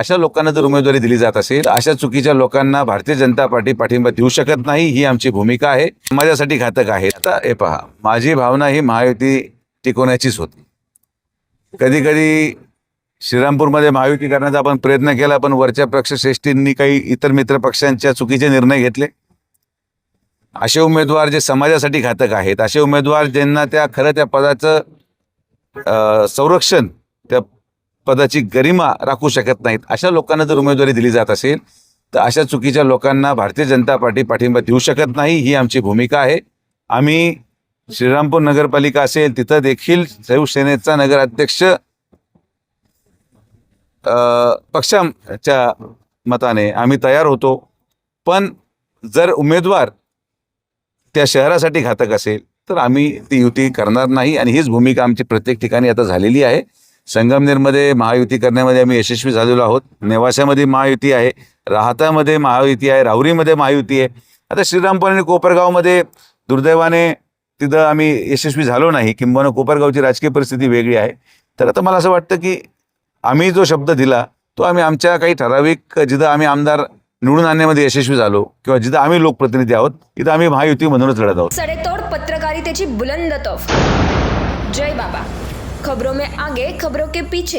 अशा लोकांना जर उमेदवारी दिली जात असेल अशा चुकीच्या लोकांना भारतीय जनता पार्टी पाठिंबा देऊ शकत नाही ही आमची भूमिका आहे. समाजासाठी घातक आहे. आता हे पहा माझी भावना ही महायुती टिकवण्याचीच होती. कधी कधी श्रीरामपूरमध्ये महायुती करण्याचा आपण प्रयत्न केला पण वरच्या पक्षश्रेष्ठींनी काही इतर मित्र पक्षांच्या चुकीचे निर्णय घेतले. असे उमेदवार जे समाजासाठी घातक आहेत असे उमेदवार ज्यांना त्या खरं त्या पदाचं संरक्षण त्या पदाची गरिमा राखू शकत नाहीत. अशा लोकांना जर उमेदवारी दिली जात असेल तर अशा चुकीच्या लोकांना भारतीय जनता पार्टी पाठिंबा देऊ शकत नाही ही आमची भूमिका आहे. आम्ही श्रीरामपूर नगरपालिका असेल तिथं देखील शिवसेनेचा नगराध्यक्ष पक्षाच्या मताने आम्ही तयार होतो. पण जर उमेदवार त्या शहरासाठी घातक असेल तर आम्ही ती युती करणार नाही आणि हीच भूमिका आमची प्रत्येक ठिकाणी आता झालेली आहे. संगमनेरमध्ये महायुती करण्यामध्ये आम्ही यशस्वी झालेलो आहोत. नेवाशामध्ये महायुती आहे राहतामध्ये महायुती आहे राहुरीमध्ये महायुती आहे. आता श्रीरामपूर आणि कोपरगावमध्ये दुर्दैवाने तिथं आम्ही यशस्वी झालो नाही. किंबहुना कोपरगावची राजकीय परिस्थिती वेगळी आहे. तर आता मला असं वाटतं की आम्ही जो शब्द दिला तो आम्ही आमच्या काही ठराविक जिथं आम्ही आमदार निवडून आणण्यामध्ये यशस्वी झालो किंवा जिथं आम्ही लोकप्रतिनिधी आहोत तिथं आम्ही महायुती म्हणूनच लढत आहोत. सडेतोड पत्रकारितेची बुलंद तोफ. जय बाबा. खबरों में आगे खबरों के पीछे।